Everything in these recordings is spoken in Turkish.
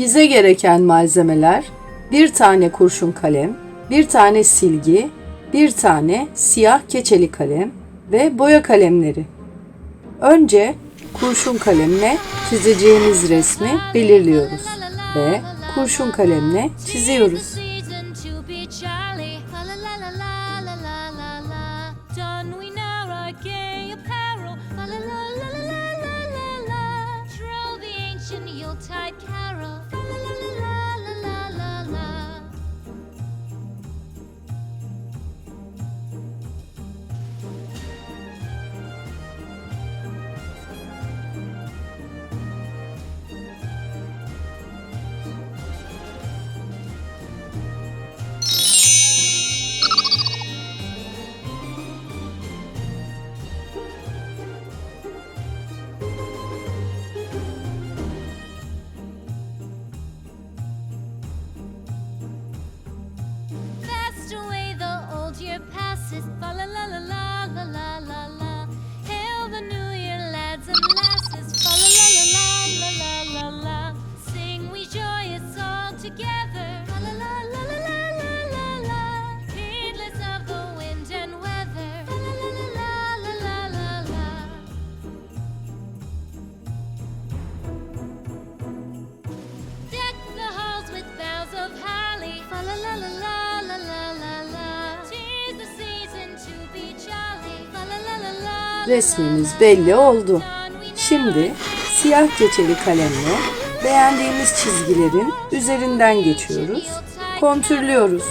Bize gereken malzemeler bir tane kurşun kalem, bir tane silgi, bir tane siyah keçeli kalem ve boya kalemleri. Önce kurşun kalemle çizeceğimiz resmi belirliyoruz ve kurşun kalemle çiziyoruz. type Resmimiz belli oldu. Şimdi siyah keçeli kalemle beğendiğimiz çizgilerin üzerinden geçiyoruz. Kontürlüyoruz.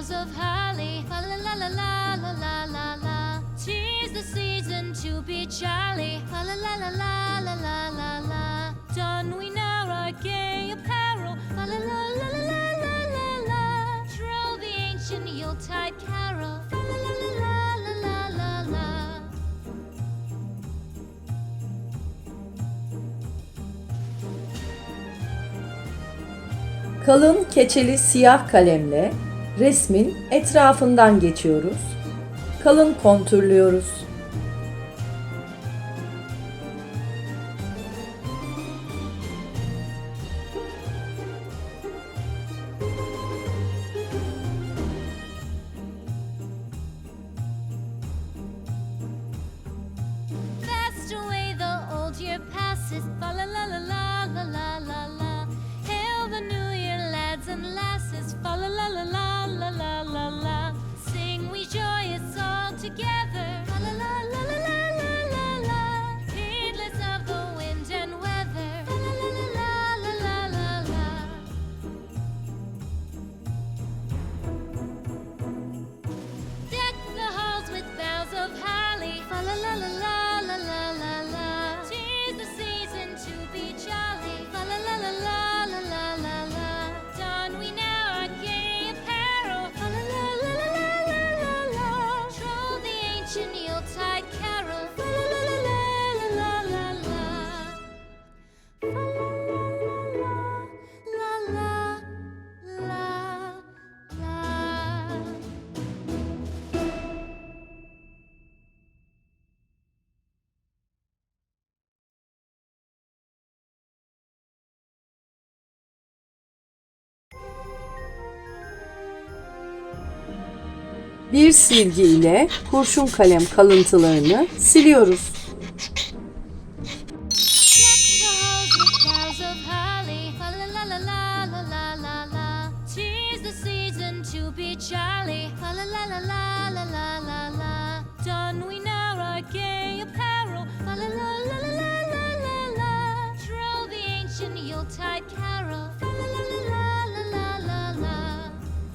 boughs of holly. La la la la la la la la. Tis the season to be jolly. La la la la la la la la la. We now our gay apparel. La la la la la la la la. Troll the ancient Yuletide carol. Kalın keçeli siyah kalemle resmin etrafından geçiyoruz. Kalın kontürlüyoruz. bir silgi ile kurşun kalem kalıntılarını siliyoruz.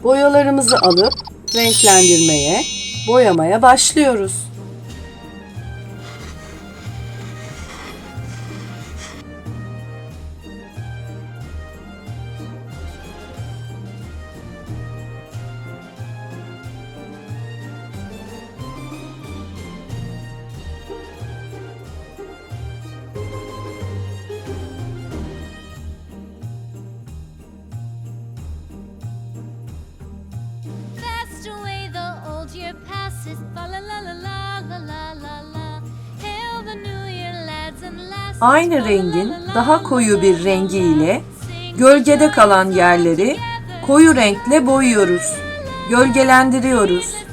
Boyalarımızı alıp renklendirmeye, boyamaya başlıyoruz. Aynı rengin daha koyu bir rengiyle gölgede kalan yerleri koyu renkle boyuyoruz. Gölgelendiriyoruz.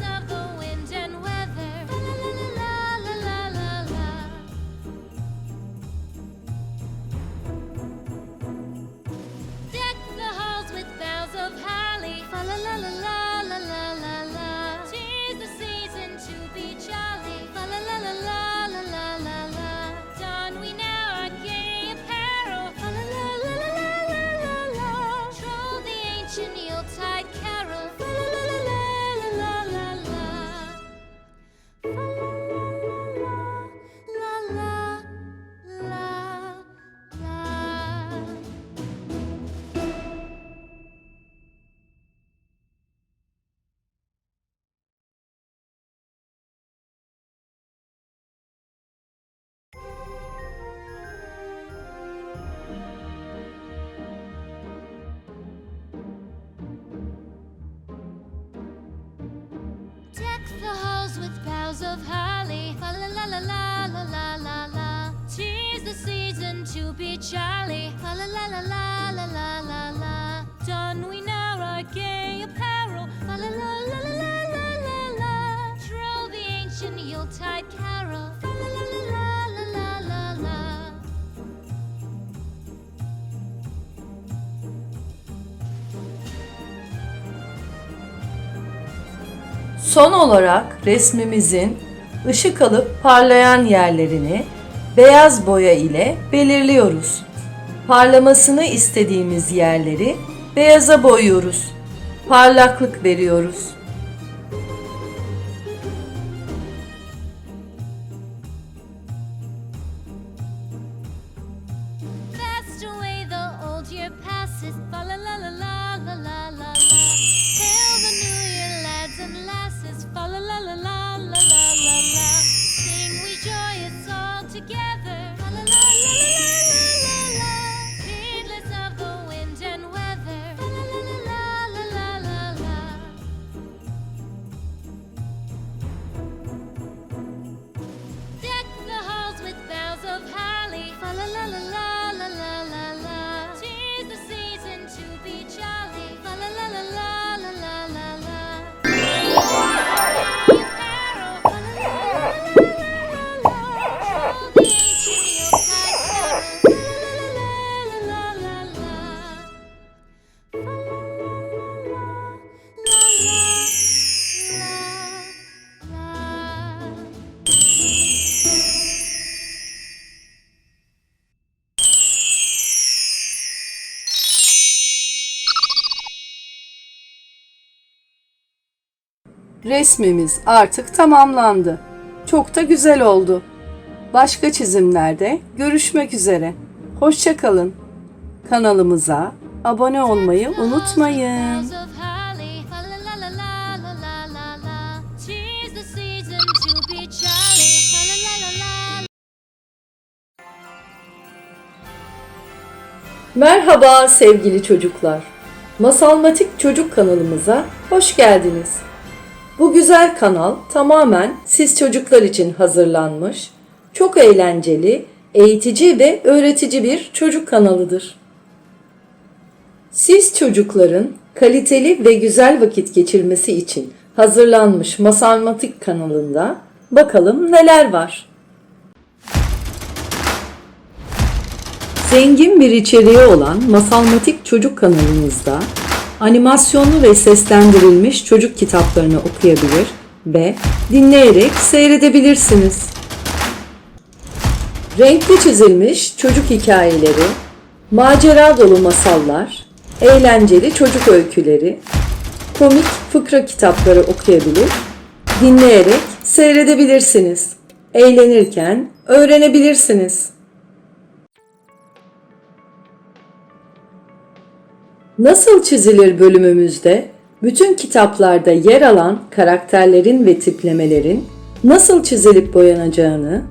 Boughs of holly. Fa la la la la la la la la. Tis the season to be jolly. La la la la la la la la. Son olarak resmimizin ışık alıp parlayan yerlerini beyaz boya ile belirliyoruz. Parlamasını istediğimiz yerleri beyaza boyuyoruz. Parlaklık veriyoruz. Resmimiz artık tamamlandı. Çok da güzel oldu. Başka çizimlerde görüşmek üzere. Hoşçakalın. Kanalımıza abone olmayı unutmayın. Merhaba sevgili çocuklar. Masalmatik Çocuk kanalımıza hoş geldiniz. Bu güzel kanal tamamen siz çocuklar için hazırlanmış, çok eğlenceli, eğitici ve öğretici bir çocuk kanalıdır. Siz çocukların kaliteli ve güzel vakit geçirmesi için hazırlanmış Masalmatik kanalında bakalım neler var. Zengin bir içeriği olan Masalmatik Çocuk kanalımızda animasyonlu ve seslendirilmiş çocuk kitaplarını okuyabilir ve dinleyerek seyredebilirsiniz. Renkli çizilmiş çocuk hikayeleri, macera dolu masallar, eğlenceli çocuk öyküleri, komik fıkra kitapları okuyabilir, dinleyerek seyredebilirsiniz. Eğlenirken öğrenebilirsiniz. Nasıl çizilir bölümümüzde bütün kitaplarda yer alan karakterlerin ve tiplemelerin nasıl çizilip boyanacağını,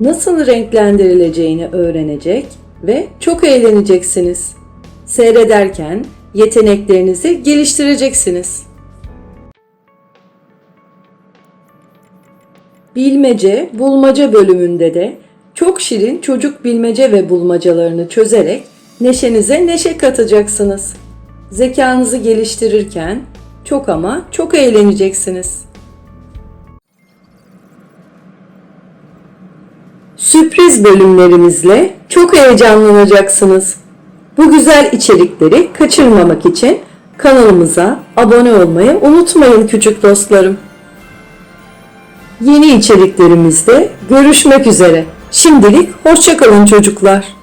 nasıl renklendirileceğini öğrenecek ve çok eğleneceksiniz. Seyrederken yeteneklerinizi geliştireceksiniz. Bilmece, bulmaca bölümünde de Çok şirin çocuk bilmece ve bulmacalarını çözerek neşenize neşe katacaksınız. Zekanızı geliştirirken çok ama çok eğleneceksiniz. Sürpriz bölümlerimizle çok heyecanlanacaksınız. Bu güzel içerikleri kaçırmamak için kanalımıza abone olmayı unutmayın küçük dostlarım. Yeni içeriklerimizde görüşmek üzere. Şimdilik hoşçakalın çocuklar.